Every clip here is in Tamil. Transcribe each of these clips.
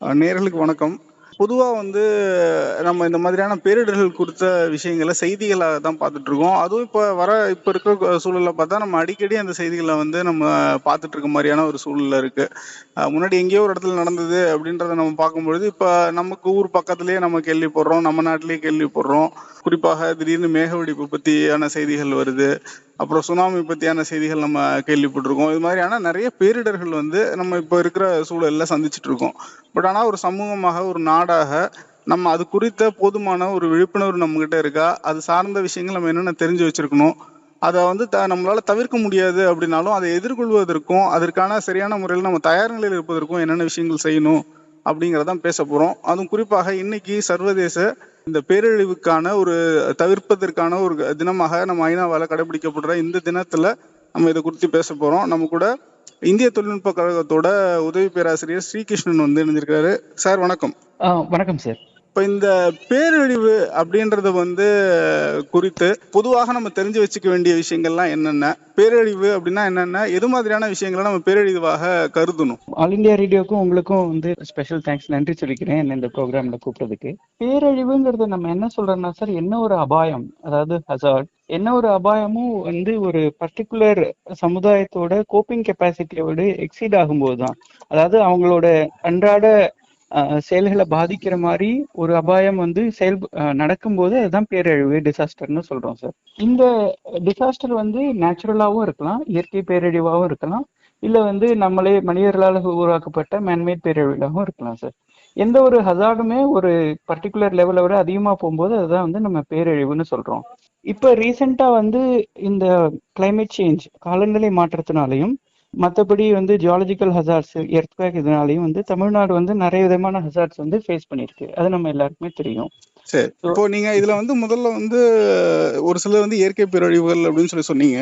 நேர்களுக்கு வணக்கம். பொதுவாக வந்து நம்ம இந்த மாதிரியான பேரிடர்கள் குறித்த விஷயங்களை செய்திகளாக தான் பார்த்துட்டு இருக்கோம். அதுவும் இப்போ வர இப்போ இருக்கிற சூழலில் பார்த்தா நம்ம அடிக்கடி அந்த செய்திகளை வந்து நம்ம பார்த்துட்டு இருக்க மாதிரியான ஒரு சூழலில் இருக்கு. முன்னாடி எங்கேயோ ஒரு இடத்துல நடந்தது அப்படின்றத நம்ம பார்க்கும்பொழுது இப்போ நமக்கு ஊர் பக்கத்துலேயே நம்ம கேள்விப்படுறோம் நம்ம நாட்டிலேயே கேள்விப்படுறோம். குறிப்பாக திடீர்னு மேக வெடிப்பு பற்றியான செய்திகள் வருது. அப்புறம் சுனாமி பற்றியான செய்திகள் நம்ம கேள்விப்பட்டிருக்கோம். இது மாதிரியான நிறைய பேரிடர்கள் வந்து நம்ம இப்போ இருக்கிற சூழலில் சந்திச்சுட்டு இருக்கோம். பட் ஆனால் ஒரு சமூகமாக ஒரு நாடாக நம்ம அது குறித்த போதுமான ஒரு விழிப்புணர்வு நம்மகிட்ட இருக்கா? அது சார்ந்த விஷயங்கள் நம்ம என்னென்ன தெரிஞ்சு வச்சிருக்கணும்? அதை வந்து த நம்மளால தவிர்க்க முடியாது அப்படின்னாலும் அதை எதிர்கொள்வதற்கும் அதற்கான சரியான முறையில் நம்ம தயார் நிலையில் இருப்பதற்கும் என்னென்ன விஷயங்கள் செய்யணும்? அப்படிங்கிறதான் பேச போகிறோம் அதுவும் குறிப்பாக இன்னைக்கு சர்வதேச இந்த பேரழிவுக்கான ஒரு தவிர்ப்பதற்கான ஒரு தினமாக நம்ம ஐநாவால் கடைபிடிக்கப்படுற இந்த தினத்துல நம்ம இதை குறித்து பேச போறோம். நம்ம கூட இந்திய தொழில்நுட்ப கழகத்தோட உதவி பேராசிரியர் ஸ்ரீகிருஷ்ணன் வந்து இணைஞ்சிருக்காரு சார் வணக்கம். வணக்கம் சார். இப்போ இந்த பேரழிவு அப்படின்றது வந்து குறித்து பொதுவாக நம்ம தெரிஞ்சு வச்சுக்க வேண்டிய விஷயங்கள்லாம் என்னென்ன? பேரழிவு அப்படின்னா என்னென்ன? எது மாதிரியான விஷயங்களை நம்ம பேரழிவாக கருதணும்? ஆல் இந்தியா ரேடியோக்கும் உங்களுக்கும் வந்து ஸ்பெஷல் தேங்க்ஸ் நன்றி சொல்லிக்கிறேன் என்ன இந்த ப்ரோக்ராம்ல கூப்பிட்டதுக்கு. பேரழிவுங்கிறது நம்ம என்ன சொல்றோம்னா சார் என்ன ஒரு அபாயம்? அதாவது ஹசார்ட் என்ன ஒரு அபாயமும் வந்து ஒரு பர்டிகுலர் சமுதாயத்தோட கோப்பிங் கெப்பாசிட்டியோட எக்ஸீட் ஆகும்போது தான் அதாவது அவங்களோட அன்றாட செயல்களை பாதிக்கிற மாதிரி ஒரு அபாயம் வந்து செயல் நடக்கும்போது அதுதான் பேரழிவு டிசாஸ்டர்னு சொல்றோம் சார் இந்த டிசாஸ்டர் வந்து நேச்சுரலாவும் இருக்கலாம் இயற்கை பேரழிவாகவும் இருக்கலாம் இல்லை வந்து நம்மளே மனிதர்களால் உருவாக்கப்பட்ட மேன்மேட் பேரழிவாகவும் இருக்கலாம் சார் எந்த ஒரு ஹசார்டுமே ஒரு பர்டிகுலர் லெவலை விட அதிகமா போகும்போது அதுதான் வந்து நம்ம பேரழிவுன்னு சொல்றோம். இப்போ ரீசெண்டாக வந்து இந்த கிளைமேட் சேஞ்ச் காலநிலை மாற்றத்தினாலையும் மற்றபடி வந்து ஜியாலஜிக்கல் ஹசார்ட்ஸ் எர்த்குவேக் இதனாலையும் வந்து தமிழ்நாடு வந்து நிறைய விதமான ஹசார்ட்ஸ் வந்து ஃபேஸ் பண்ணியிருக்கு. அது நம்ம எல்லாருக்குமே தெரியும். சரி. இப்போ நீங்க இதுல வந்து முதல்ல வந்து ஒரு சிலர் வந்து இயற்கை பேரழிவுகள் அப்படின்னு சொல்லி சொன்னீங்க.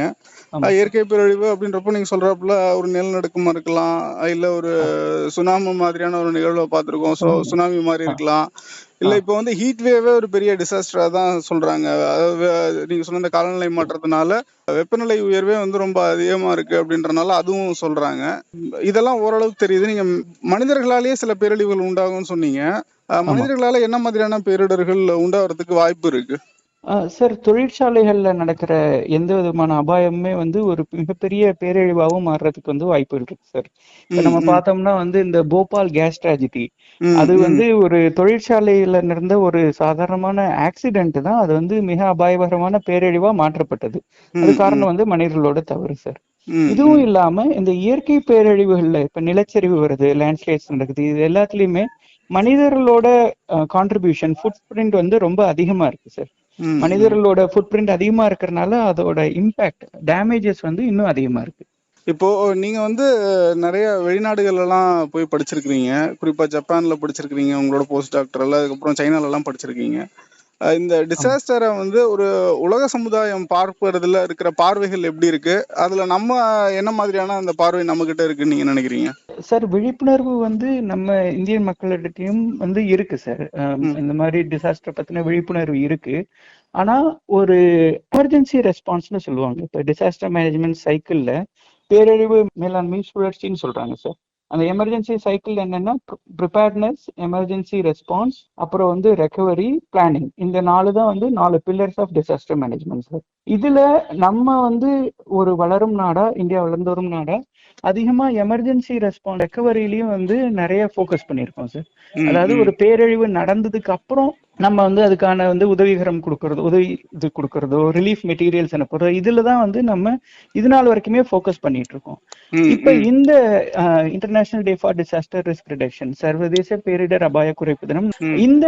இயற்கை பேரழிவு அப்படின்றப்போ நீங்க சொல்றாப்புல ஒரு நிலநடுக்கமா இருக்கலாம் இல்ல ஒரு சுனாமி மாதிரியான ஒரு நிகழ்வை பார்த்திருக்கோம். சோ சுனாமி மாதிரி இருக்கலாம். இல்ல இப்போ வந்து ஹீட் வேவே ஒரு பெரிய டிசாஸ்டரா தான் சொல்றாங்க. நீங்க சொன்ன இந்த காலநிலை மாற்றத்தினால வெப்பநிலை உயர்வே வந்து ரொம்ப அதிகமா இருக்கு அப்படின்றனால அதுவும் சொல்றாங்க. இதெல்லாம் ஓரளவுக்கு தெரியுது. நீங்க மனிதர்களாலேயே சில பேரழிவுகள் உண்டாகும்னு சொன்னீங்க. மனிதர்களால என்ன மாதிரியான பேரிடர்கள் உண்டாகிறதுக்கு வாய்ப்பு இருக்கு? சார் தொழிற்சாலைகள்ல நடக்கிற எந்த விதமான அபாயமுமே வந்து ஒரு மிகப்பெரிய பேரழிவாகவும் மாறுறதுக்கு வந்து வாய்ப்பு இருக்கு சார் இப்ப நம்ம பார்த்தோம்னா வந்து இந்த போபால் கேஸ் ட்ராஜடி அது வந்து ஒரு தொழிற்சாலையில நடந்த ஒரு சாதாரணமான ஆக்சிடென்ட் தான். அது வந்து மிக அபாயகரமான பேரழிவா மாற்றப்பட்டது. அது காரணம் வந்து மனிதர்களோட தவறு சார் இதுவும் இல்லாம இந்த இயற்கை பேரழிவுகள்ல இப்ப நிலச்சரிவு வருது லேண்ட்ஸ்லைட்ஸ் நடக்குது இது எல்லாத்துலயுமே மனிதர்களோட கான்ட்ரிபியூஷன் ஃபுட் பிரிண்ட் வந்து ரொம்ப அதிகமா இருக்கு சார் மனிதர்களோட ஃபுட் பிரிண்ட் அதிகமா இருக்கறனால அதோட இம்பாக்ட் டேமேஜஸ் வந்து இன்னும் அதிகமா இருக்கு. இப்போ நீங்க வந்து நிறைய வெளிநாடுகள் எல்லாம் போய் படிச்சிருக்கிறீங்க. குறிப்பா ஜப்பான்ல படிச்சிருக்கிறீங்க உங்களோட போஸ்ட் டாக்டர்ல அதுக்கப்புறம் சைனால எல்லாம் படிச்சிருக்கீங்க. இந்த டிசாஸ்டரை வந்து ஒரு உலக சமுதாயம் பார்ப்பதுல இருக்கிற பார்வைகள் எப்படி இருக்கு? அதுல நம்ம என்ன மாதிரியான அந்த பார்வை நம்ம கிட்ட இருக்குன்னு நீங்க நினைக்கிறீங்க? சார் விழிப்புணர்வு வந்து நம்ம இந்திய மக்களிடத்தையும் வந்து இருக்கு சார். இந்த மாதிரி டிசாஸ்டர் பத்தின விழிப்புணர்வு இருக்கு. ஆனா ஒரு எமர்ஜென்சி ரெஸ்பான்ஸ்னு சொல்லுவாங்க. இப்ப டிசாஸ்டர் மேனேஜ்மெண்ட் சைக்கிள்ல பேரழிவு மேலாண்மை சுழற்சின்னு சொல்றாங்க சார். அந்த எமர்ஜென்சி சைக்கிள் என்னன்னா ப்ரிப்பேர்ட்னஸ் எமர்ஜென்சி ரெஸ்பான்ஸ் அப்புறம் வந்து ரெக்கவரி பிளானிங் இந்த நாலு தான் வந்து நாலு pillars of disaster management sir இதுல நம்ம வந்து ஒரு வளரும் நாடா இந்தியா வளர்ந்து வரும் நாடா அதிகமா எமர்ஜென்சி ரெஸ்பான்ஸ் ரெக்கவரிலையும் வந்து நிறைய ஃபோக்கஸ் பண்ணியிருக்கோம் சார் அதாவது. ஒரு பேரழிவு நடந்ததுக்கு அப்புறம் நம்ம வந்து அதுக்கான வந்து உதவிகரம் கொடுக்கறதோ உதவி இது கொடுக்கறதோ ரிலீஃப் மெட்டீரியல்ஸ் அனுப்புறதோ இதுல தான் வந்து நம்ம இது நாள் வரைக்குமே ஃபோக்கஸ் பண்ணிட்டு இருக்கோம் இப்ப. இந்த international day for disaster risk reduction சர்வதேச பேரிடர் அபாய குறைப்பு தினம். இந்த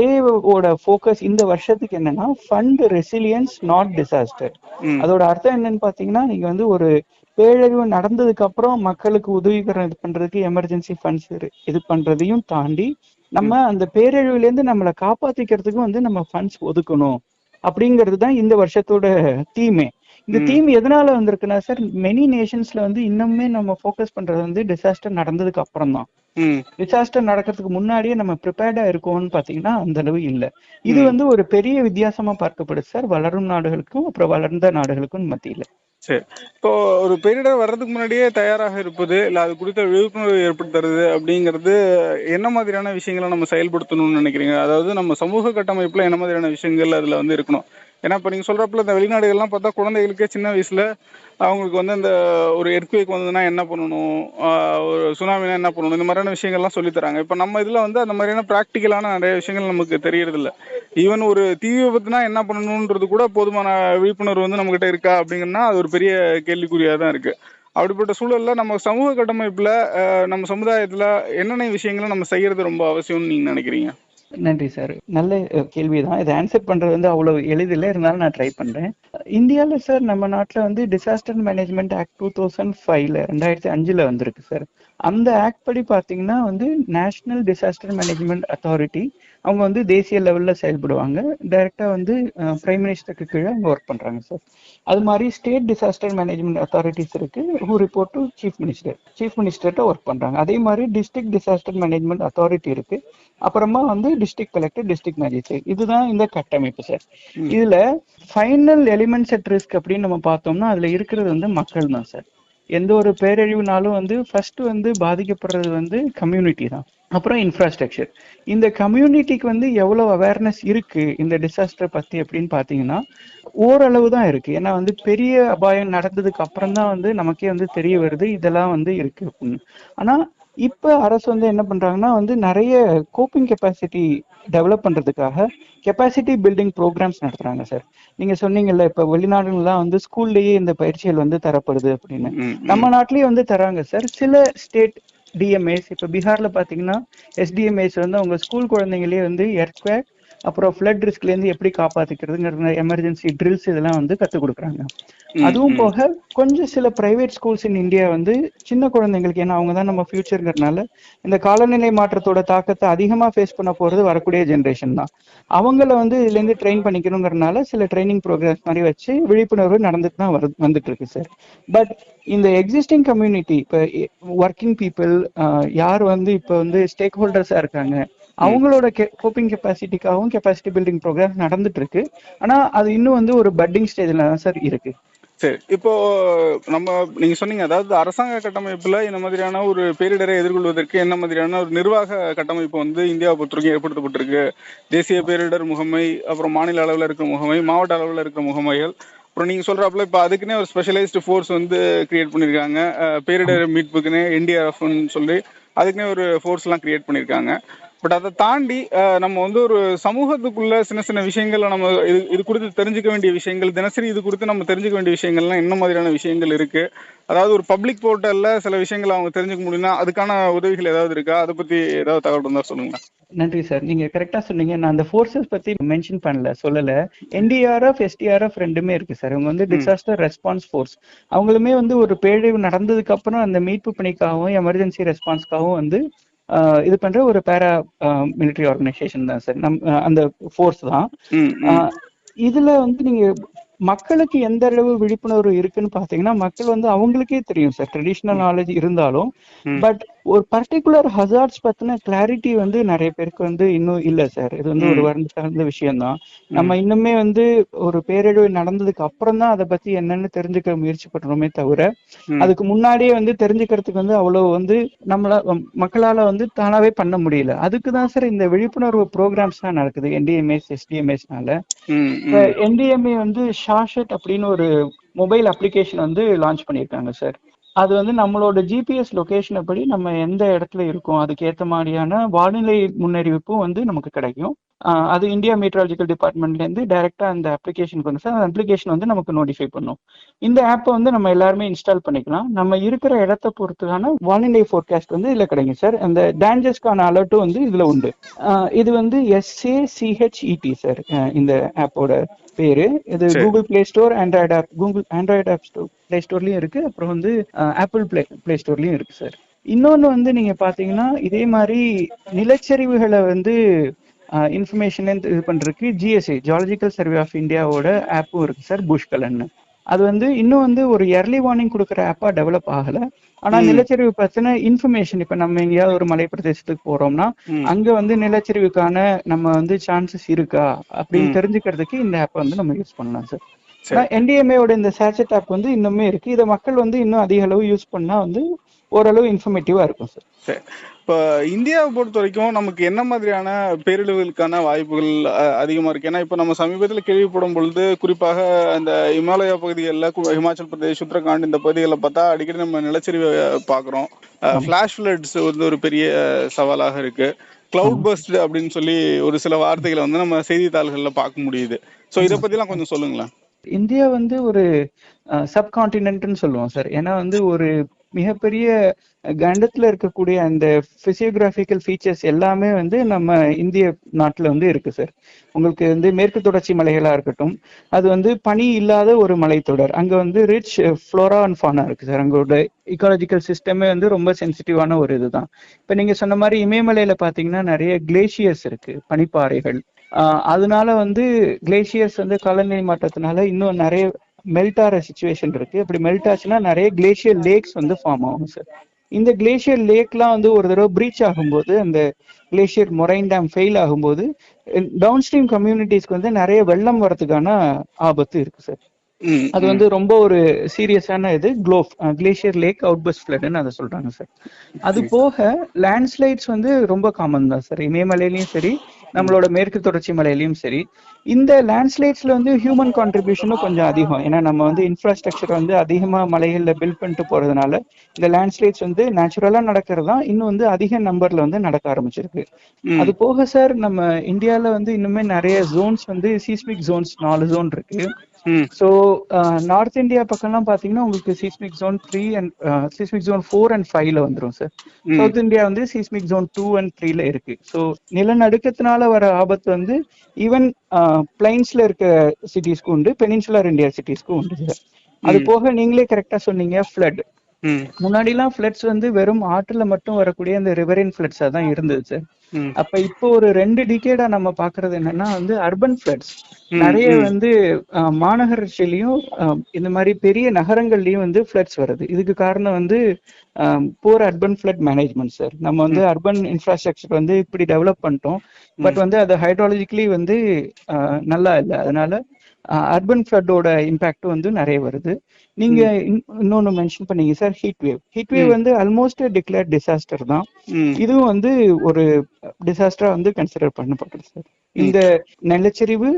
டேவோட ஃபோக்கஸ் இந்த வருஷத்துக்கு என்னன்னா ஃபண்ட் ரெசிலியன்ஸ் நாட் டிசாஸ்டர். அதோட அர்த்தம் என்னன்னு பாத்தீங்கன்னா நீங்க வந்து ஒரு பேரழிவு நடந்ததுக்கு அப்புறம் மக்களுக்கு உதவிகரம் இது பண்றதுக்கு எமர்ஜென்சி ஃபண்ட்ஸ் இது பண்றதையும் தாண்டி நம்ம அந்த பேரழிவுல இருந்து நம்மளை காப்பாத்திக்கிறதுக்கும் வந்து நம்ம ஃபண்ட்ஸ் ஒதுக்கணும். அப்படிங்கிறது தான் இந்த வருஷத்தோட தீமே இந்த. தீம் எதனால வந்திருக்குன்னா சார் மெனி நேஷன்ஸ்ல வந்து இன்னுமே நம்ம ஃபோக்கஸ் பண்றது வந்து டிசாஸ்டர் நடந்ததுக்கு அப்புறம் தான். டிசாஸ்டர் நடக்கிறதுக்கு முன்னாடியே நம்ம ப்ரிப்பேர்டா இருக்கோம்னு பாத்தீங்கன்னா அந்த அளவு இல்ல. இது. வந்து ஒரு பெரிய வித்தியாசமா பார்க்கப்படுது சார் வளரும் நாடுகளுக்கும் அப்புறம் வளர்ந்த நாடுகளுக்கும் மத்தியில. சரி. இப்போ ஒரு பேரிடர் வர்றதுக்கு முன்னாடியே தயாராக இருப்பது இல்ல அது குறித்த விழிப்புணர்வு ஏற்படுத்துறது அப்படிங்கிறது என்ன மாதிரியான விஷயங்களை நம்ம செயல்படுத்தணும்னு நினைக்கிறீங்க? அதாவது நம்ம சமூக கட்டமைப்புல என்ன மாதிரியான விஷயங்கள் அதுல வந்து இருக்கணும்? ஏன்னா இப்போ நீங்கள் சொல்கிறப்பல இந்த வெளிநாடுகள்லாம் பார்த்தா குழந்தைகளுக்கே சின்ன வயசில் அவங்களுக்கு வந்து அந்த ஒரு எர்த்வேக் வந்ததுன்னா என்ன பண்ணணும்? ஒரு சுனாமினா என்ன பண்ணணும்? இந்த மாதிரியான விஷயங்கள்லாம் சொல்லித்தராங்க இப்போ நம்ம இதில் வந்து அந்த மாதிரியான ப்ராக்டிக்கலான நிறைய விஷயங்கள் நமக்கு தெரியறதில்ல. ஈவன் ஒரு தீ விபத்துனா என்ன பண்ணணுன்றது கூட போதுமான விழிப்புணர்வு வந்து நம்மகிட்ட இருக்கா அப்படிங்கன்னா அது ஒரு பெரிய கேள்விக்குறியாக தான் இருக்குது அப்படிப்பட்ட சூழலில் நம்ம சமூக கட்டமைப்பில் நம்ம சமுதாயத்தில் என்னென்ன விஷயங்களை நம்ம செய்கிறது ரொம்ப அவசியம்னு நீங்கள் நினைக்கிறீங்க? நன்றி சார் நல்ல கேள்வி தான் இதை ஆன்சர் பண்றது வந்து அவ்வளவு எளிதில்லை. இருந்தாலும் நான் ட்ரை பண்றேன். இந்தியாவில் சார் நம்ம நாட்டில் வந்து disaster management act two thousand ஃபைவ்ல ரெண்டாயிரத்தி அஞ்சுல வந்திருக்கு சார் அந்த ஆக்ட் படி பார்த்தீங்கன்னா வந்து நேஷனல் டிசாஸ்டர் மேனேஜ்மெண்ட் அத்தாரிட்டி அவங்க வந்து தேசிய லெவலில் செயல்படுவாங்க. டைரக்டா வந்து பிரைம் மினிஸ்டருக்கு கீழே அவங்க ஒர்க் பண்றாங்க சார் அது மாதிரி ஸ்டேட் டிசாஸ்டர் மேனேஜ்மெண்ட் அத்தாரிட்டிஸ் இருக்கு who report to chief minister chief மினிஸ்டர்கிட்ட work பண்றாங்க. அதே மாதிரி டிஸ்ட்ரிக்ட் டிசாஸ்டர் மேனேஜ்மெண்ட் அத்தாரிட்டி இருக்கு. அப்புறமா வந்து டிஸ்ட்ரிக்ட் கலெக்டர் டிஸ்ட்ரிக்ட் மேஜிஸ்ட்ரேட் இதுதான் இந்த கட்டமைப்பு சார். இதுல ஃபைனல் எலிமெண்ட்ஸ் அட் ரிஸ்க் அப்படின்னு நம்ம பார்த்தோம்னா அதுல இருக்கிறது வந்து மக்கள் தான் சார் எந்த ஒரு பேரழிவுனாலும் வந்து ஃபர்ஸ்ட் வந்து பாதிக்கப்படுறது வந்து கம்யூனிட்டி தான். அப்புறம் இன்ஃப்ராஸ்ட்ரக்சர் இந்த கம்யூனிட்டிக்கு வந்து எவ்வளவு அவேர்னஸ் இருக்கு? இந்த டிசாஸ்டர் பத்தி அப்படின்னு பாத்தீங்கன்னா ஓரளவு தான் இருக்கு. ஏன்னா வந்து பெரிய அபாயம் நடந்ததுக்கு அப்புறம் தான் வந்து நமக்கே வந்து தெரிய வருது. இதெல்லாம் வந்து இருக்கு அப்படின்னு. ஆனா இப்ப அரசு வந்து என்ன பண்றாங்கன்னா வந்து நிறைய கோப்பிங் கெப்பாசிட்டி டெவலப் பண்றதுக்காக கெப்பாசிட்டி பில்டிங் ப்ரோக்ராம்ஸ் நடத்துறாங்க சார் நீங்க சொன்னீங்கல்ல இப்ப வெளிநாடுகள்லாம் வந்து ஸ்கூல்லயே இந்த பயிற்சிகள் வந்து தரப்படுது அப்படின்னு. நம்ம நாட்டிலயே வந்து தராங்க சார் சில ஸ்டேட் டிஎம்ஏஸ் இப்ப பீகார்ல பாத்தீங்கன்னா எஸ்டிஎம்ஏஸ் வந்து அவங்க ஸ்கூல் குழந்தைங்களே வந்து எர்த்குவேக் அப்புறம் ஃப்ளட் ரிஸ்க்ல இருந்து எப்படி காப்பாத்திக்கிறதுங்கிற எமர்ஜென்சி ட்ரில்ஸ் இதெல்லாம் வந்து கத்துக் கொடுக்குறாங்க. அதுவும். போக கொஞ்சம் சில பிரைவேட் ஸ்கூல்ஸ் இன் இந்தியா வந்து சின்ன குழந்தைங்களுக்கு ஏன்னா அவங்க தான் நம்ம ஃபியூச்சருங்கிறதுனால இந்த காலநிலை மாற்றத்தோட தாக்கத்தை அதிகமா ஃபேஸ் பண்ண போறது வரக்கூடிய ஜென்ரேஷன் தான். அவங்கள வந்து இதுல இருந்து ட்ரெயின் பண்ணிக்கணுங்கிறதுனால சில ட்ரைனிங் ப்ரோக்ராம்ஸ் மாதிரி வச்சு விழிப்புணர்வு நடந்துட்டு தான் வரு வந்துட்டு இருக்கு சார் பட் இந்த எக்ஸிஸ்டிங் கம்யூனிட்டி இப்போ ஒர்க்கிங் பீப்புள் யார் வந்து இப்போ வந்து ஸ்டேக் ஹோல்டர்ஸா இருக்காங்க அவங்களோட கோப்பிங் கெப்பாசிட்டிக்காகவும் கெப்பாசிட்டி பில்டிங் ப்ரோக்ராம் நடந்துட்டு இருக்கு ஆனா அது இன்னும் வந்து ஒரு பட்டிங் ஸ்டேஜ்ல தான் சார் இருக்கு. சரி இப்போ நம்ம நீங்க சொன்னீங்க அதாவது அரசாங்க கட்டமைப்புல இந்த மாதிரியான ஒரு பேரிடரை எதிர்கொள்வதற்கு என்ன மாதிரியான ஒரு நிர்வாக கட்டமைப்பு வந்து இந்தியாவை பொறுத்தவரைக்கும் ஏற்படுத்தப்பட்டிருக்கு. தேசிய பேரிடர் முகமை அப்புறம் மாநில அளவில் இருக்கிற முகமை மாவட்ட அளவில் இருக்கிற முகமைகள். அப்புறம் நீங்க சொல்றாப்புல இப்போ அதுக்குன்னே ஒரு ஸ்பெஷலைஸ்டு ஃபோர்ஸ் வந்து கிரியேட் பண்ணியிருக்காங்க பேரிடர் மீட்புக்குன்னே என்டிஆர்எஃப்னு சொல்லி அதுக்குன்னே ஒரு ஃபோர்ஸ் எல்லாம் கிரியேட் பண்ணியிருக்காங்க பட் அதை தாண்டி நம்ம வந்து ஒரு சமூகத்துக்குள்ள சின்ன சின்ன விஷயங்களை நம்ம இது இது குறித்து தெரிஞ்சுக்க வேண்டிய விஷயங்கள் தினசரி இது குறித்து நம்ம தெரிஞ்சுக்க வேண்டிய விஷயங்கள்லாம் என்ன மாதிரியான விஷயங்கள் இருக்கு? அதாவது ஒரு பப்ளிக் போர்ட்டல்ல சில விஷயங்களை அவங்க தெரிஞ்சுக்க முடியும்னா அதுக்கான உதவிகள் ஏதாவது இருக்கா? அதை பத்தி ஏதாவது தகவல் இருந்தா சொல்லுங்க நன்றி சார். நீங்க கரெக்டா சொன்னீங்க. நான் அந்த ஃபோர்ஸஸ் பத்தி மென்ஷன் பண்ணல சொல்லல. என்டிஆர்எஃப் எஸ்டிஆர்எஃப் ரெண்டுமே இருக்கு சார். இவங்க வந்து டிசாஸ்டர் ரெஸ்பான்ஸ் ஃபோர்ஸ் அவங்களுமே வந்து ஒரு பேரழிவு நடந்ததுக்கு அப்புறம் அந்த மீட்பு பணிக்காகவும் எமர்ஜென்சி ரெஸ்பான்ஸ்க்காகவும் வந்து இது பண்ற ஒரு பேரா மிலிட்டரி ஆர்கனைசேஷன் தான் சார். நம் அந்த ஃபோர்ஸ் தான். இதுல வந்து நீங்க மக்களுக்கு எந்த அளவு விழிப்புணர்வு இருக்குன்னு பாத்தீங்கன்னா மக்கள் வந்து அவங்களுக்கே தெரியும் சார். ட்ரெடிஷ்னல் நாலேஜ் இருந்தாலும். பட் ஒரு பர்டிகுலர் ஹசார்ட்ஸ் பத்தின கிளாரிட்டி வந்து நிறைய பேருக்கு வந்து இன்னும் இல்ல சார் இது வந்து ஒரு. வருந்த சார்ந்த விஷயம் தான் நம்ம இன்னுமே வந்து ஒரு பேரழிவு நடந்ததுக்கு அப்புறம் தான் அதை பத்தி என்னன்னு தெரிஞ்சுக்க முயற்சி பண்றோமே தவிர. அதுக்கு முன்னாடியே வந்து தெரிஞ்சுக்கிறதுக்கு வந்து அவ்வளவு வந்து நம்மள மக்களால வந்து தானாவே பண்ண முடியல. அதுக்கு தான் சார் இந்த விழிப்புணர்வு ப்ரோக்ராம்ஸ் தான் நடக்குது. என்டிஎம்எஸ் எஸ்டிஎம்எஸ்னால. என்டிஎம்ஏ வந்து ஷாஷெட் அப்படின்னு ஒரு மொபைல் அப்ளிகேஷன் வந்து லான்ச் பண்ணியிருக்காங்க சார் அது வந்து நம்மளோட ஜிபிஎஸ் லொகேஷனை படி நம்ம எந்த இடத்துல இருக்கோம் அதுக்கு மாதிரியான வானிலை முன்னறிவிப்பும் வந்து நமக்கு கிடைக்கும். அது இந்தியா மீட்ராலஜிக்கல் டிபார்ட்மெண்ட்ல இருந்து டைரக்டா அந்த அப்ளிகேஷனுக்கு வந்து சார் அந்த அப்ளிகேஷன் வந்து நமக்கு நோட்டிஃபை பண்ணும். இந்த ஆப்பை வந்து நம்ம எல்லாருமே இன்ஸ்டால் பண்ணிக்கலாம். நம்ம இருக்கிற இடத்த பொறுத்துக்கான வானிலை ஃபோர்காஸ்ட் வந்து இதுல கிடைக்கும் சார் அந்த டேஞ்சர்ஸ்க்கான அலர்ட்டும் வந்து இதுல உண்டு. இது வந்து எஸ்ஏசிஹெச்இடி சார் இந்த ஆப்போட பேரு. இது. Google Play Store Android app Google Android app store Play ஸ்டோர்லயும் இருக்கு. அப்புறம் வந்து ஆப்பிள் பிளே பிளே ஸ்டோர்லயும் இருக்கு சார் இன்னொன்னு வந்து நீங்க பாத்தீங்கன்னா இதே மாதிரி நிலச்சரிவுகளை வந்து இன்ஃபர்மேஷன் இது பண்றதுக்கு ஜிஎஸ்ஐ ஜியாலஜிக்கல் சர்வே ஆஃப் இந்தியாவோட ஆப்பும் இருக்கு சார் புஷ்கலன்னு அது வந்து இன்னும் வந்து ஒரு early வார்னிங் கொடுக்குற ஆப்பா டெவலப் ஆகல ஆனா. நிலச்சரிவு பத்தின இன்ஃபர்மேஷன் இப்ப நம்ம எங்கேயாவது ஒரு மலை பிரதேசத்துக்கு போறோம்னா. அங்க வந்து நிலச்சரிவுக்கான நம்ம வந்து சான்சஸ் இருக்கா அப்படின்னு. தெரிஞ்சுக்கிறதுக்கு இந்த ஆப் வந்து நம்ம யூஸ் பண்ணலாம் சார் சரி. என்டிஎம்ஏவோட இந்த சேச்சட் ஆப் வந்து இன்னுமே இருக்கு. இதை மக்கள் வந்து இன்னும் அதிக அளவு யூஸ் பண்ணா வந்து ஓரளவு இன்ஃபர்மேட்டிவா இருக்கும் சார் சரி. இப்போ இந்தியாவை பொறுத்த வரைக்கும் நமக்கு என்ன மாதிரியான பேரிடர்களுக்கான வாய்ப்புகள் அஹ், அதிகமா இருக்கு? ஏன்னா இப்போ நம்ம சமீபத்தில் கேள்விப்படும் பொழுது குறிப்பாக அந்த இமாலய பகுதிகளில் ஹிமாச்சல் பிரதேஷ் உத்தரகாண்ட் இந்த பகுதிகளில் பார்த்தா அடிக்கடி நம்ம நிலச்சரிவை பார்க்குறோம். ஃபிளாஷ் ஃபிளட்ஸ் வந்து ஒரு பெரிய சவாலாக இருக்கு. கிளவுட் பஸ்ட் அப்படின்னு சொல்லி ஒரு சில வார்த்தைகளை வந்து நம்ம செய்தித்தாள்களில் பார்க்க முடியுது. ஸோ இதை பற்றிலாம் கொஞ்சம் சொல்லுங்களேன். இந்தியா வந்து ஒரு சப்கான்டினென்ட்னு சொல்லுவோம் சார் ஏன்னா வந்து ஒரு மிகப்பெரிய கண்டத்துல இருக்கக்கூடிய அந்த பிசியோகிராபிக்கல் ஃபீச்சர்ஸ் எல்லாமே வந்து நம்ம இந்திய நாட்டுல வந்து இருக்கு சார் உங்களுக்கு வந்து மேற்கு தொடர்ச்சி மலைகளா இருக்கட்டும் அது வந்து பனி இல்லாத ஒரு மலைத்தொடர் அங்க வந்து ரிச் ஃப்ளோரா அண்ட் ஃபானா இருக்கு சார் அங்கோட இக்காலஜிக்கல் சிஸ்டமே வந்து ரொம்ப சென்சிட்டிவான ஒரு இதுதான். இப்ப நீங்க சொன்ன மாதிரி இமயமலையில பாத்தீங்கன்னா நிறைய கிளேசியர்ஸ் இருக்கு பனிப்பாறைகள் அதனால வந்து கிளேசியர்ஸ் வந்து காலநிலை மாற்றத்தினால இன்னும் நிறைய மெல்ட் ஆகிற சுச்சுவேஷன் இருக்கு. அப்படி மெல்ட் ஆச்சுன்னா நிறைய கிளேஷியர் லேக்ஸ் வந்து ஃபார்ம் ஆகும் சார் இந்த கிளேஷியர் லேக்லாம் வந்து ஒரு தடவை பிரீச் ஆகும்போது அந்த கிளேஷியர் மொரைன் டேம் ஃபெயில் ஆகும்போது டவுன் ஸ்ட்ரீம் கம்யூனிட்டிஸ்க்கு வந்து நிறைய வெள்ளம் வரதுக்கான ஆபத்து இருக்கு சார் அது வந்து ரொம்ப ஒரு சீரியஸான இது. க்ளோஃப் கிளேஷியர் லேக் அவுட்பஸ் ஃபிளட்னு அதை சொல்றாங்க சார் அது போக லேண்ட்ஸ்லைட்ஸ் வந்து ரொம்ப காமன் தான் சார் இமயமலையிலயும் சரி நம்மளோட மேற்கு தொடர்ச்சி மலையிலயும் சரி இந்த லேண்ட்ஸ்லைட்ஸ்ல வந்து ஹியூமன் கான்ட்ரிபியூஷனும் கொஞ்சம் அதிகம். ஏன்னா நம்ம வந்து இன்ஃப்ராஸ்ட்ரக்சர் வந்து அதிகமா மலைகள்ல பில்ட் பண்ணிட்டு போறதுனால இந்த லேண்ட்ஸ்லைட்ஸ் வந்து நேச்சுரலா நடக்கிறது தான் இன்னும் வந்து அதிக நம்பர்ல வந்து நடக்க ஆரம்பிச்சிருக்கு. அது போக சார் நம்ம இந்தியால வந்து இன்னுமே நிறைய ஜோன்ஸ் வந்து சீஸ்மிக் ஜோன்ஸ் நாலு ஜோன் இருக்கு. ஸோ நார்த் இந்தியா பக்கம்லாம் பார்த்தீங்கன்னா உங்களுக்கு seismic zone three and seismic zone four and ஃபைவ்ல வந்துரும் சார். சவுத் இந்தியா வந்து சீஸ்மிக் ஜோன் டூ அண்ட் த்ரீல இருக்கு. ஸோ நிலநடுக்கத்தினால வர ஆபத்து வந்து ஈவன் பிளைன்ஸ்ல இருக்க சிட்டிஸ்க்கு உண்டு பெனின்சுலர் இந்தியா சிட்டிஸ்க்கு உண்டு சார் அது போக நீங்களே கரெக்டா சொன்னீங்க ஃப்ளட் ம், முன்னாடிலாம் ஃப்ளட்ஸ் வந்து வெறும் ஆற்றுல மட்டும் வரக்கூடிய அந்த ரிவரின் ஃப்ளட்ஸா தான் இருந்தது சார். அப்ப இப்போ ஒரு ரெண்டு டிகேடா நம்ம பாக்குறது என்னன்னா வந்து அர்பன் ஃப்ளட்ஸ் நிறைய. வந்து மாநகராட்சியிலயும் இந்த மாதிரி பெரிய நகரங்கள்லயும் வந்து ஃப்ளட்ஸ் வருது. இதுக்கு காரணம் வந்து poor urban flood management sir நம்ம வந்து அர்பன் இன்ஃப்ராஸ்ட்ரக்சர் வந்து இப்படி டெவலப் பண்ணிட்டோம். பட் வந்து அது ஹைட்ராலஜிக்கலி வந்து நல்லா இல்லை. அதனால அர்பன் ஃப்ளட்டோட இம்பாக்ட் வந்து நிறைய வருது. நீங்க இன்- இன்னொன்னு மென்ஷன் பண்ணீங்க sir heat wave heat wave வந்து ஆல்மோஸ்ட் டிக்ளேர் டிசாஸ்டர் தான். இதுவும் வந்து ஒரு டிசாஸ்டரா வந்து கன்சிடர் பண்ணப்படுது சார் இந்த நிலச்சரிவு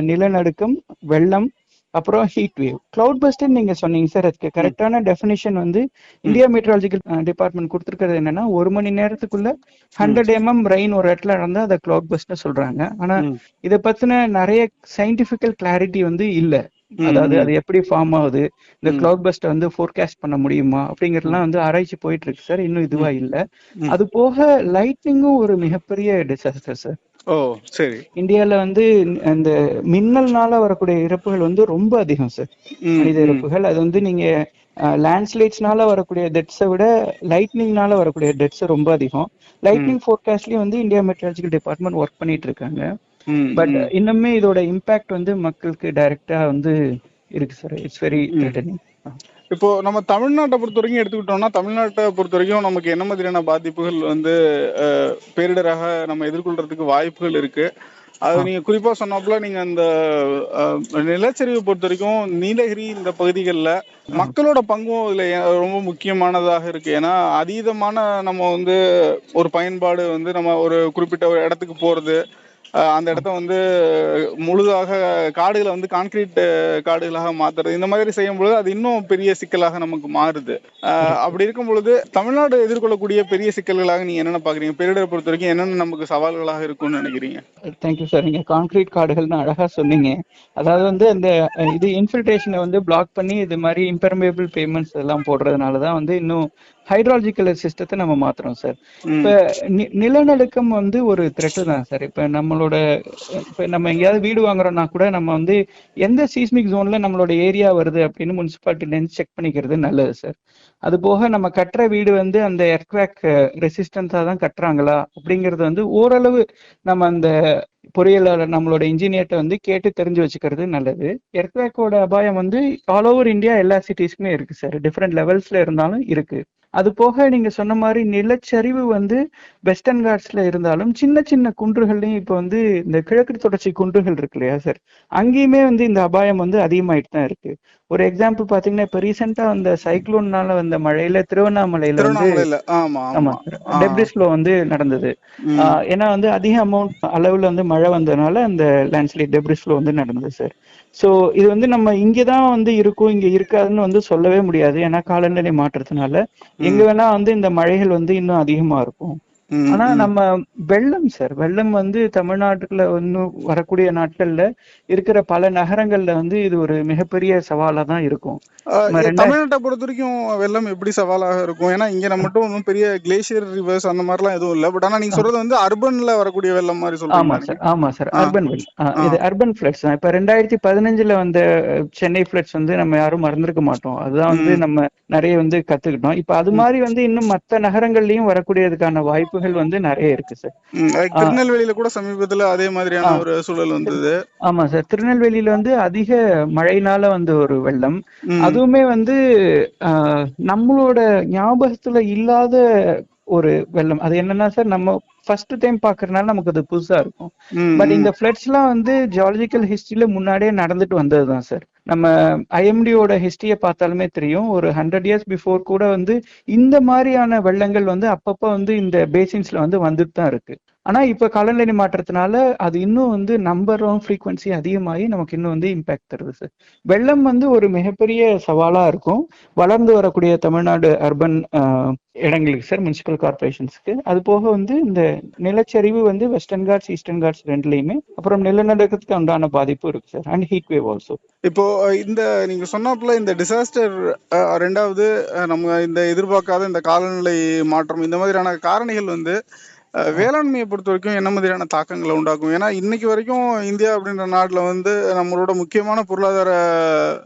நிலநடுக்கம் வெள்ளம் அப்புறம் ஹீட் வேவ் கிளவுட் பஸ்ட் நீங்க சொன்னீங்க சார் அதுக்கு கரெக்டான டெஃபினிஷன் வந்து இந்தியா மெட்ராலஜிக்கல் டிபார்ட்மெண்ட் கொடுத்துருக்கிறது என்னன்னா ஒரு மணி நேரத்துக்குள்ள ஹண்ட்ரட் எம்எம் ரெயின் ஒரு இடத்துல இருந்தா அதை கிளவுட் பஸ்ட்னு சொல்றாங்க. ஆனா. இத பத்தின நிறைய சயின்டிபிக்கல் கிளாரிட்டி வந்து இல்ல. அதாவது. அது எப்படி ஃபார்ம் ஆகுது? இந்த. கிளவுட் பஸ்ட் வந்து ஃபோர்காஸ்ட் பண்ண முடியுமா? அப்படிங்கறதுலாம் வந்து ஆராய்ச்சி போயிட்டு இருக்கு சார். இன்னும் இதுவா இல்ல. அது போக லைட்னிங்கும் ஒரு மிகப்பெரிய டிசாஸ்டர் சார். ஓ சரி. இந்தியால வந்து அந்த மின்னல்னால வரக்கூடிய இறப்புகள் வந்து ரொம்ப அதிகம் சார். மனித. இறப்புகள். அது வந்து நீங்க லேண்ட்ஸ்லைட்ஸ்னால வரக்கூடிய டெத்ஸை விட லைட்னிங்னால வரக்கூடிய டெத்ஸ் ரொம்ப அதிகம். லைட்னிங் ஃபோர்காஸ்ட்லயும் வந்து இந்தியா மெட்ராலஜிக்கல் டிபார்ட்மெண்ட் ஒர்க் பண்ணிட்டு இருக்காங்க பட். இன்னுமே இதோட இம்பாக்ட் வந்து மக்களுக்கு டைரக்டா வந்து இருக்கு சார் இட்ஸ் வெரி த்ரெட்டனிங் இப்போ நம்ம தமிழ்நாட்டை பொறுத்த வரைக்கும் எடுத்துக்கிட்டோம்னா தமிழ்நாட்டை பொறுத்த வரைக்கும் நமக்கு என்ன மாதிரியான பாதிப்புகள் வந்து பேரிடராக நம்ம எதிர்கொள்றதுக்கு வாய்ப்புகள் இருக்கு. அது நீங்க குறிப்பா சொன்னாப்புல நீங்க அந்த நிலச்சரிவை பொறுத்த வரைக்கும் நீலகிரி இந்த பகுதிகளில் மக்களோட பங்கும் இதுல ரொம்ப முக்கியமானதாக இருக்கு. ஏன்னா அதீதமான நம்ம வந்து ஒரு பயன்பாடு வந்து நம்ம ஒரு குறிப்பிட்ட ஒரு இடத்துக்கு போறது அந்த இடத்த வந்து முழுதாக காடுகளை வந்து கான்கிரீட் காடுகளாக மாத்துறது. இந்த மாதிரி செய்யும் பொழுது அது இன்னும் பெரிய சிக்கலாக நமக்கு மாறுது. அஹ், அப்படி இருக்கும் பொழுது தமிழ்நாடு எதிர்கொள்ளக்கூடிய பெரிய சிக்கல்களாக நீங்க என்னென்ன பாக்குறீங்க பேரிடரை பொறுத்த வரைக்கும் என்னென்ன நமக்கு சவால்களாக இருக்கும்னு நினைக்கிறீங்க? தேங்க்யூ சார் நீங்க கான்கிரீட் காடுகள்னு அழகா சொன்னீங்க. அதாவது வந்து அந்த இது இன்ஃபில்ட்ரேஷனை வந்து பிளாக் பண்ணி இது மாதிரி இம்பெர்மேபிள் பேமெண்ட்ஸ் எல்லாம் போடுறதுனால தான் வந்து இன்னும் ஹைட்ராலஜிக்கல் சிஸ்டத்தை நம்ம மாத்துறோம் சார். இப்ப நிலநடுக்கம் வந்து ஒரு த்ரெட்டு தான் சார் இப்ப நம்மளோட இப்ப நம்ம எங்கேயாவது வீடு வாங்குறோம்னா கூட நம்ம வந்து எந்த சீஸ்மிக் ஜோன்ல நம்மளோட ஏரியா வருது அப்படின்னு முனிசிபாலிட்டிலேருந்து செக் பண்ணிக்கிறது நல்லது சார் அது போக நம்ம கட்டுற வீடு வந்து அந்த எர்க்வேக் ரெசிஸ்டன்ஸா தான் கட்டுறாங்களா அப்படிங்கறது வந்து ஓரளவு நம்ம அந்த பொறியியலாளர் நம்மளோட இன்ஜினியர்ட்ட வந்து கேட்டு தெரிஞ்சு வச்சுக்கிறது நல்லது. எர்த்வேக்கோட அபாயம் வந்து ஆல் ஓவர் இந்தியா எல்லா சிட்டிஸ்க்குமே இருக்கு சார் டிஃப்ரெண்ட் லெவல்ஸ்ல இருந்தாலும் இருக்கு. அது போக நீங்க சொன்ன மாதிரி நிலச்சரிவு வந்து வெஸ்டர்ன் காட்ஸ்ல இருந்தாலும் சின்ன சின்ன குன்றுகள்லயும் இப்ப வந்து இந்த கிழக்கு தொடர்ச்சி குன்றுகள் இருக்கு இல்லையா சார் அங்கேயுமே வந்து இந்த அபாயம் வந்து அதிகமாயிட்டு தான் இருக்கு. ஒரு எக்ஸாம்பிள் பாத்தீங்கன்னா இப்ப ரீசெண்டா அந்த சைக்ளோன்னால வந்த மழையில திருவண்ணாமலையில வந்து ஆமா ஆமா ஆமா ஆ. டெப்ரிஸ் ஃப்ளோ வந்து நடந்தது. ஏன்னா வந்து அதிக அமௌண்ட் அளவுல வந்து மழை வந்ததுனால அந்த லேண்ட்ஸ்லைட் டெப்ரிஸ் ஃப்ளோ வந்து நடந்தது சார் ஸோ இது வந்து நம்ம இங்கே தான் வந்து இருக்கும் இங்க இருக்காதுன்னு வந்து சொல்லவே முடியாது. ஏன்னா காலநிலை மாற்றத்தினால எங்க வேணா வந்து இந்த மழைகள் வந்து இன்னும் அதிகமா இருக்கும். ஆனா. நம்ம வெள்ளம் சார். வெள்ளம் வந்து தமிழ்நாட்டுல இன்னும் வரக்கூடிய நாட்கள்ல இருக்கிற பல நகரங்கள்ல வந்து இது ஒரு மிகப்பெரிய சவாலா தான் இருக்கும். தமிழ்நாட்டை பொறுத்த வரைக்கும் வெள்ளம் எப்படி சவாலாக இருக்கும்? ஏன்னா இங்க நம்ம மட்டும் ஒன்றும் பெரிய கிளேசியர் ரிவர்ஸ் அந்த மாதிரிலாம் எதுவும் இல்ல. பட் ஆனா நீங்க சொல்றது வந்து அர்பன்ல வரக்கூடிய வெள்ளம் மாதிரி ஆமா சொல்றீங்களா சார். ஆமா சார். அர்பன். இது அர்பன் ஃபிளட்ஸ் தான். இப்ப ரெண்டாயிரத்தி பதினஞ்சுல வந்த சென்னை ஃபிளட்ஸ் வந்து நம்ம யாரும் மறந்துருக்க மாட்டோம். அதுதான் வந்து. நம்ம நிறைய வந்து கத்துக்கிட்டோம். இப்ப அது. மாதிரி வந்து இன்னும் மத்த நகரங்கள்லயும் வரக்கூடியதுக்கான வாய்ப்புகள் வந்து நிறைய இருக்கு சார். திருநெல்வேலியில கூட சமீபத்துல அதே மாதிரியான ஒரு சூழல் வந்தது. ஆமா சார் திருநெல்வேலியில வந்து அதிக மழைனால வந்து ஒரு வெள்ளம். அதுவுமே வந்து நம்மளோட ஞாபகத்துல இல்லாத ஒரு வெள்ளம். அது என்னன்னா சார் நம்ம ஃபர்ஸ்ட் டைம் பாக்குறதுனால நமக்கு அது புதுசா இருக்கும். பட் இந்த ம். ஃபிளட்ஸ்லாம் வந்து ஜியாலஜிக்கல் ஹிஸ்டரியில முன்னாடியே நடந்துட்டு வந்தது தான் சார் நம்ம ஐஎம்டியோட ஹிஸ்டரியை பார்த்தாலுமே தெரியும். ஒரு ஹண்ட்ரட் இயர்ஸ் பிஃபோர் கூட வந்து இந்த மாதிரியான வெள்ளங்கள் வந்து அப்பப்போ வந்து இந்த பேசின்ஸ்ல வந்து வந்துட்டு தான் இருக்கு. ஆனா இப்ப காலநிலை மாற்றத்தினால அது இன்னும் வந்து நம்பரும் ஃப்ரீக்வன்சி அதிகமாகி நமக்கு இன்னும் வந்து இம்பாக்ட் தருது சார் வெள்ளம் வந்து ஒரு மிகப்பெரிய சவாலா இருக்கும். வளர்ந்து வரக்கூடிய தமிழ்நாடு அர்பன் இடங்களுக்கு சார் முனிசிபல் கார்பரேஷன்ஸ்க்கு அது போக வந்து இந்த நிலச்சரிவு வந்து வெஸ்டர்ன் காட்ஸ் ஈஸ்டர்ன் காட்ஸ் ரெண்டுலயுமே அப்புறம் நிலநடுக்கத்துக்கு உண்டான பாதிப்பு இருக்கு sir and heat wave also இப்போ இந்த நீங்க சொன்னாப்புல இந்த டிசாஸ்டர் ரெண்டாவது நம்ம இந்த எதிர்பார்க்காத இந்த காலநிலை மாற்றம் இந்த மாதிரியான காரணிகள் வந்து வேளாண்மையை பொறுத்த வரைக்கும் என்ன மாதிரியான தாக்கங்களை உண்டாக்கும்? ஏன்னா இன்னைக்கு வரைக்கும் இந்தியா அப்படின்ற நாட்டில் வந்து நம்மளோட முக்கியமான பொருளாதார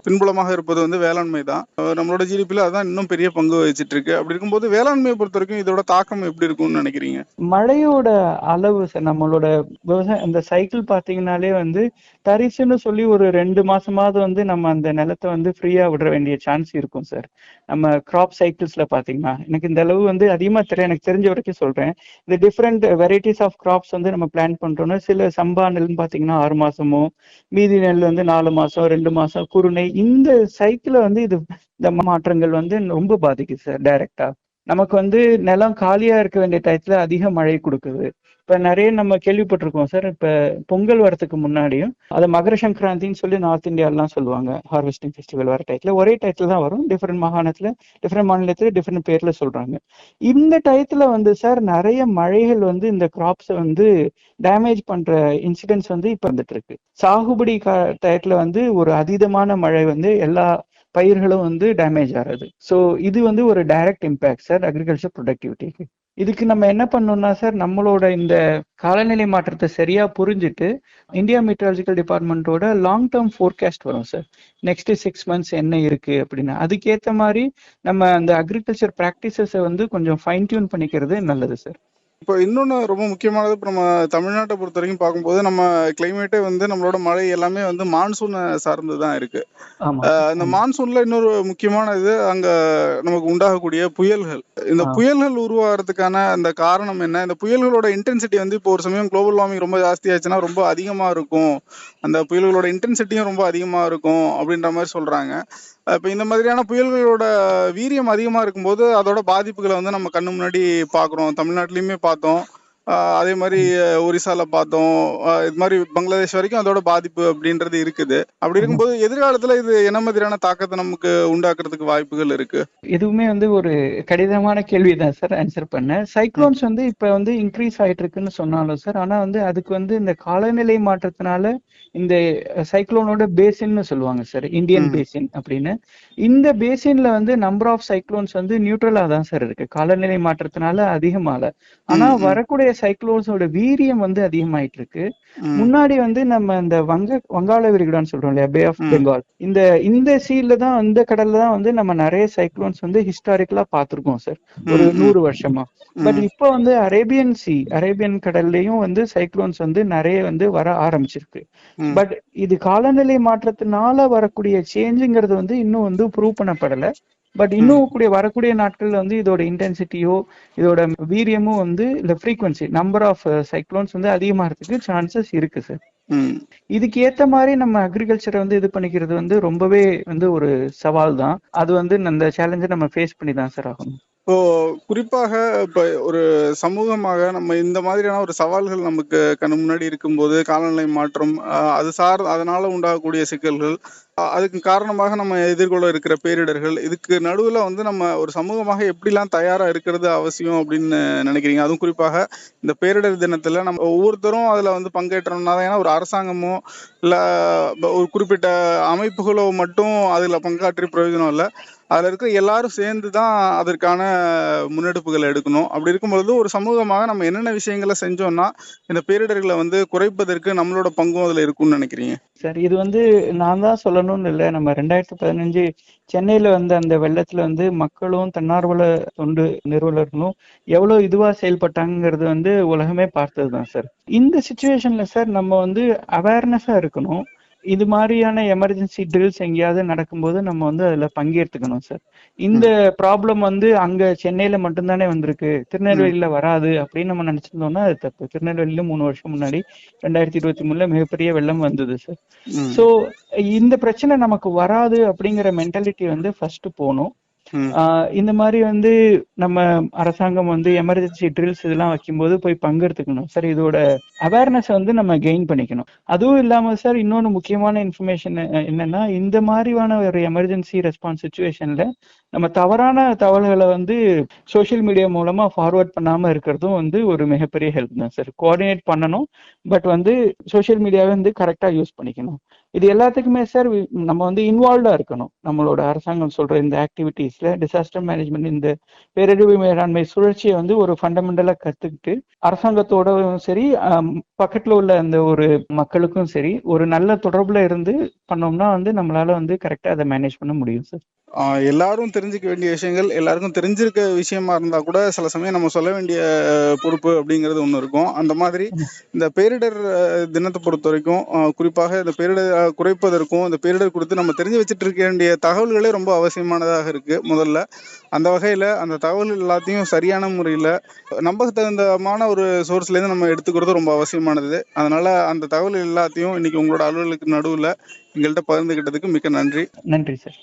பின்புலமாக இருப்பது வந்து வேளாண்மை தான். நம்மளோட ஜிடிபியில் அதான் இன்னும் பெரிய பங்கு வகிச்சிட்டு இருக்கு அப்படி இருக்கும்போது வேளாண்மையை பொறுத்த வரைக்கும் இதோட தாக்கம் எப்படி இருக்கும்னு நினைக்கிறீங்க? மழையோட அளவு சார் நம்மளோட விவசாயம் அந்த சைக்கிள் பாத்தீங்கன்னாலே வந்து தரிசுன்னு சொல்லி ஒரு ரெண்டு மாசமாவது வந்து நம்ம அந்த நிலத்தை வந்து ஃப்ரீயா விட வேண்டிய சான்ஸ் இருக்கும் சார் நம்ம கிராப் சைக்கிள்ஸ்ல பாத்தீங்கன்னா எனக்கு இந்த அளவு வந்து அதிகமா தெரியும் எனக்கு தெரிஞ்ச வரைக்கும் சொல்றேன். இந்த டிஃப்ரெண்ட் வெரைட்டிஸ் ஆஃப் கிராப்ஸ் வந்து நம்ம பிளான் பண்றோம்னா சில சம்பா நெல்னு பாத்தீங்கன்னா ஆறு மாசமும் மீதி நெல் வந்து நாலு மாசம் ரெண்டு மாசம் குருணை இந்த சைக்கிளை வந்து இது இந்த மாற்றங்கள் வந்து ரொம்ப பாதிக்குது சார் டைரக்டா நமக்கு வந்து நிலம் காலியா இருக்க வேண்டிய டயத்துல அதிக மழை கொடுக்குது. இப்ப நிறைய நம்ம கேள்விப்பட்டிருக்கோம் சார். இப்ப பொங்கல் வரதுக்கு முன்னாடியும் அதை மகர சங்கராந்தின்னு சொல்லி நார்த் இந்தியாலாம் சொல்லுவாங்க. ஹார்வெஸ்டிங் ஃபெஸ்டிவல் வர டயத்துல. ஒரே டயத்துல தான் வரும். டிஃப்ரெண்ட் மாகாணத்துல டிஃப்ரெண்ட் மாநிலத்துல டிஃப்ரெண்ட் பேர்ல சொல்றாங்க. இந்த டயத்துல வந்து சார் நிறைய மழைகள் வந்து இந்த கிராப்ஸை வந்து டேமேஜ் பண்ற இன்சிடென்ட்ஸ் வந்து இப்ப வந்துட்டு இருக்கு. சாகுபடி டயத்துல வந்து ஒரு அதீதமான மழை வந்து எல்லா பயிர்களும் வந்து டேமேஜ் ஆகுது. ஸோ இது வந்து ஒரு டைரக்ட் இம்பேக்ட் சார் அக்ரிகல்ச்சர் ப்ரொடக்டிவிட்டிக்கு இதுக்கு நம்ம என்ன பண்ணோம்னா சார் நம்மளோட இந்த காலநிலை மாற்றத்தை சரியா புரிஞ்சுட்டு இந்தியா மெட்ராலஜிக்கல் டிபார்ட்மெண்ட்டோட லாங் டேர்ம் ஃபோர்காஸ்ட் வரும் சார் நெக்ஸ்ட் சிக்ஸ் மந்த்ஸ் என்ன இருக்கு அப்படின்னு. அதுக்கேற்ற மாதிரி நம்ம அந்த அக்ரிகல்ச்சர் ப்ராக்டிசஸை வந்து கொஞ்சம் ஃபைன் டியூன் பண்ணிக்கிறது நல்லது சார் இப்போ இன்னொன்று ரொம்ப முக்கியமானது இப்போ நம்ம தமிழ்நாட்டை பொறுத்த வரைக்கும் பார்க்கும்போது நம்ம கிளைமேட்டே வந்து நம்மளோட மழை எல்லாமே வந்து மான்சூனை சார்ந்து தான் இருக்கு இந்த ஆமா. மான்சூன்ல இன்னொரு முக்கியமான இது அங்க நமக்கு உண்டாகக்கூடிய புயல்கள். இந்த. புயல்கள் உருவாகிறதுக்கான அந்த காரணம் என்ன? இந்த புயல்களோட இன்டென்சிட்டி வந்து இப்போ ஒரு சமயம் குளோபல் வார்மிங் ரொம்ப ஜாஸ்தியாச்சுன்னா ரொம்ப அதிகமா இருக்கும். அந்த புயல்களோட இன்டென்சிட்டியும் ரொம்ப அதிகமா இருக்கும் அப்படின்ற மாதிரி சொல்றாங்க. இப்போ இந்த மாதிரியான புயல்களோட வீரியம் அதிகமாக இருக்கும்போது அதோட பாதிப்புகளை வந்து நம்ம கண்ணு முன்னாடி பார்க்குறோம் தமிழ்நாட்டிலையுமே பார்த்தோம். அதே மாதிரி ஒரிசால பார்த்தோம். இது மாதிரி பங்களாதேஷ் வரைக்கும் அதோட பாதிப்பு அப்படின்றது இருக்குது. அப்படி இருக்கும்போது எதிர்காலத்துல இது என்ன மாதிரியான தாக்கத்தை நமக்கு உண்டாக்குறதுக்கு வாய்ப்புகள் இருக்கு? எதுவுமே வந்து ஒரு கடினமான கேள்வி தான் சார் ஆன்சர் பண்ண. சைக்ளோன்ஸ் வந்து இப்ப வந்து இன்க்ரீஸ் ஆயிட்டு இருக்குன்னு சொன்னாலும் சார் ஆனா வந்து அதுக்கு வந்து இந்த காலநிலை மாற்றத்தினால இந்த சைக்ளோனோட பேசின்னு சொல்லுவாங்க சார் இந்தியன். பேசின் அப்படின்னு. இந்த பேசின்ல வந்து நம்பர் ஆஃப் சைக்ளோன்ஸ் வந்து நியூட்ரலா தான் சார் இருக்கு. காலநிலை மாற்றத்தினால அதிகமால. ஆனா. வரக்கூடிய சைக்ளோன்ஸோட வீரியம் வந்து அதிகமாயிட்டு இருக்கு. முன்னாடி வந்து நம்ம இந்த வங்க வங்காள விரிகுடான்னு சொல்றோம் இல்லையா பே ஆஃப். பெங்கால் இந்த இந்த சீல தான் இந்த கடல்ல தான் வந்து நம்ம நிறைய சைக்ளோன்ஸ் வந்து ஹிஸ்டாரிக்கலா பார்த்திருக்கோம் சார் ஒரு. நூறு வருஷமா பட். இப்போ வந்து அரேபியன் சி அரேபியன் கடல்லையும் வந்து சைக்ளோன்ஸ் வந்து நிறைய வந்து வர ஆரம்பிச்சிருக்கு. பட் இது காலநிலை மாற்றத்தினால வரக்கூடிய சேஞ்சுங்கிறது வந்து இன்னும் வந்து ப்ரூவ் பண்ணப்படல பட் இன்னும் கூடிய வரக்கூடிய நாட்கள்ல வந்து இதோட இன்டென்சிட்டியோ இதோட வீரியமும் வந்து இந்த ஃப்ரீக்வன்சி நம்பர் ஆஃப் சைக்ளோன்ஸ் வந்து அதிகமாகிறதுக்கு சான்சஸ் இருக்கு சார் ம் இதுக்கு ஏத்த மாதிரி நம்ம அக்ரிகல்ச்சரை வந்து இது பண்ணிக்கிறது வந்து ரொம்பவே வந்து ஒரு சவால் தான் அது வந்து அந்த சேலஞ்சை நம்ம ஃபேஸ் பண்ணி தான் சார் ஆகணும். இப்போ குறிப்பாக இப்போ ஒரு சமூகமாக நம்ம இந்த மாதிரியான ஒரு சவால்கள் நமக்கு கண்ணு முன்னாடி இருக்கும்போது காலநிலை மாற்றம் அது சார் அதனால உண்டாகக்கூடிய சிக்கல்கள் அதுக்கு காரணமாக நம்ம எதிர்கொள்ள இருக்கிற பேரிடர்கள் இதுக்கு நடுவில் வந்து நம்ம ஒரு சமூகமாக எப்படிலாம் தயாராக இருக்கிறது அவசியம் அப்படின்னு நினைக்கிறீங்க? அதுவும் குறிப்பாக இந்த பேரிடர் தினத்தில் நம்ம ஒவ்வொருத்தரும் அதில் வந்து பங்கேற்றோம்னா தான் ஏன்னா ஒரு அரசாங்கமோ இல்லை ஒரு குறிப்பிட்ட அமைப்புகளோ மட்டும் அதில் பங்காற்றி பிரயோஜனம் இல்லை. அதில் இருக்கிற எல்லாரும் சேர்ந்து தான் அதற்கான முன்னெடுப்புகளை எடுக்கணும். அப்படி இருக்கும்பொழுது ஒரு சமூகமாக நம்ம என்னென்ன விஷயங்களை செஞ்சோம்னா இந்த பேரிடர்களை வந்து குறைப்பதற்கு நம்மளோட பங்கும் அதில் இருக்கும்னு நினைக்கிறீங்க? சார் இது வந்து நான் தான் சொல்லணும்னு இல்லை. நம்ம ரெண்டாயிரத்தி பதினஞ்சு சென்னையில வந்த அந்த வெள்ளத்துல வந்து மக்களும் தன்னார்வல தொண்டு நிறுவனர்களும் எவ்வளவு இதுவா செயல்பட்டாங்கிறது வந்து உலகமே பார்த்தது தான் சார். இந்த சுச்சுவேஷன்ல சார் நம்ம வந்து அவேர்னஸா இருக்கணும். இது மாதிரியான எமர்ஜென்சி ட்ரில்ஸ் எங்கேயாவது நடக்கும்போது நம்ம வந்து அதுல பங்கேற்றுக்கணும் சார் இந்த ப்ராப்ளம் வந்து அங்க சென்னையில மட்டும்தானே வந்திருக்கு. திருநெல்வேலியில வராது அப்படின்னு நம்ம நினைச்சிருந்தோம்னா அது தப்பு. திருநெல்வேலியில மூணு வருஷம் முன்னாடி ரெண்டாயிரத்தி இருபத்தி மூணுல மிகப்பெரிய வெள்ளம் வந்தது சார். சோ இந்த பிரச்சனை நமக்கு வராது அப்படிங்கிற மென்டாலிட்டி வந்து ஃபர்ஸ்ட் போகணும் இந்த மாதிரி வந்து நம்ம அரசாங்கம் வந்து எமர்ஜென்சி ட்ரில்ஸ் இதெல்லாம் வைக்கும்போது போய் பங்கெடுத்துக்கணும். சார் இதோட அவேர்னஸ் வந்து நம்ம கெயின் பண்ணிக்கணும். அதுவும் இல்லாம சார் இன்னொன்று முக்கியமான இன்ஃபர்மேஷன் என்னன்னா இந்த மாதிரியான ஒரு எமர்ஜென்சி ரெஸ்பான்ஸ் சுச்சுவேஷன்ல நம்ம தவறான தகவல்களை வந்து சோசியல் மீடியா மூலமா ஃபார்வர்ட் பண்ணாம இருக்கிறதும் வந்து ஒரு மிகப்பெரிய ஹெல்ப் தான் சார். கோஆர்டினேட் பண்ணணும் பட் வந்து சோஷியல் மீடியாவை வந்து கரெக்டா யூஸ் பண்ணிக்கணும். இது எல்லாத்துக்குமே சார் நம்ம வந்து இன்வால்வ்டா இருக்கணும். நம்மளோட அரசாங்கம் சொல்ற இந்த ஆக்டிவிட்டீஸ்ல டிசாஸ்டர் மேனேஜ்மெண்ட் இந்த பேரழிவு மேலாண்மை சுழற்சியை வந்து ஒரு ஃபண்டமெண்டலா கத்துக்கிட்டு அரசாங்கத்தோடவும் சரி பக்கத்துல உள்ள அந்த ஒரு மக்களுக்கும் சரி ஒரு நல்ல தொடர்புல இருந்து பண்ணோம்னா வந்து நம்மளால வந்து கரெக்டா அதை மேனேஜ் பண்ண முடியும் சார். எல்லாரும் தெரிஞ்சுக்க வேண்டிய விஷயங்கள் எல்லாருக்கும் தெரிஞ்சிருக்க விஷயமா இருந்தா கூட சில சமயம் நம்ம சொல்ல வேண்டிய பொறுப்பு அப்படிங்கிறது ஒன்று இருக்கும். அந்த மாதிரி இந்த பேரிடர் தினத்தை பொறுத்த வரைக்கும் குறிப்பாக இந்த பேரிடர் குறைப்பதற்கும் இந்த பேரிடர் குறித்து நம்ம தெரிஞ்சு வச்சுட்டு இருக்க வேண்டிய தகவல்களே ரொம்ப அவசியமானதாக இருக்கு முதல்ல. அந்த வகையில அந்த தகவல் எல்லாத்தையும் சரியான முறையில நம்பகத்தகுந்தமான ஒரு சோர்ஸ்ல இருந்து நம்ம எடுத்துக்கிறது ரொம்ப அவசியமானது. அதனால அந்த தகவல் எல்லாத்தையும் இன்னைக்கு உங்களோட அலுவலுக்கு நடுவுல எங்கள்கிட்ட பகிர்ந்துகிட்டதுக்கு மிக்க நன்றி. நன்றி சார்.